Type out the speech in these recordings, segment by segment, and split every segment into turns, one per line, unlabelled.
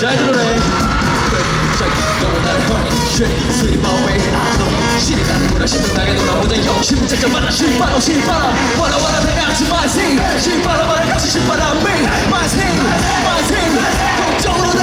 잘 들어래 신나게 놀아보자 형 심장자마다 신바람 신바람 와라 와라 다 같이 마이싱 신바람 와라 같이 신바람 미 마이싱 마이싱 공정으로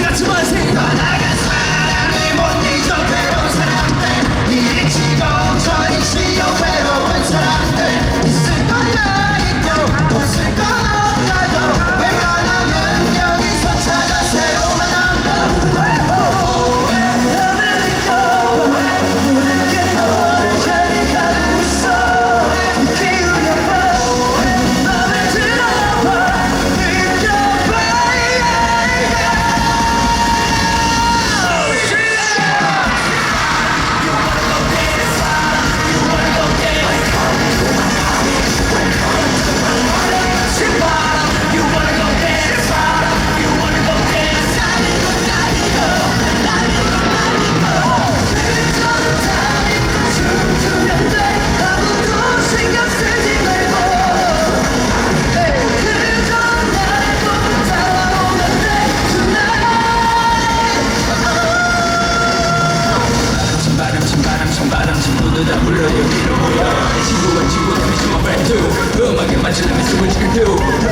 That's what you do.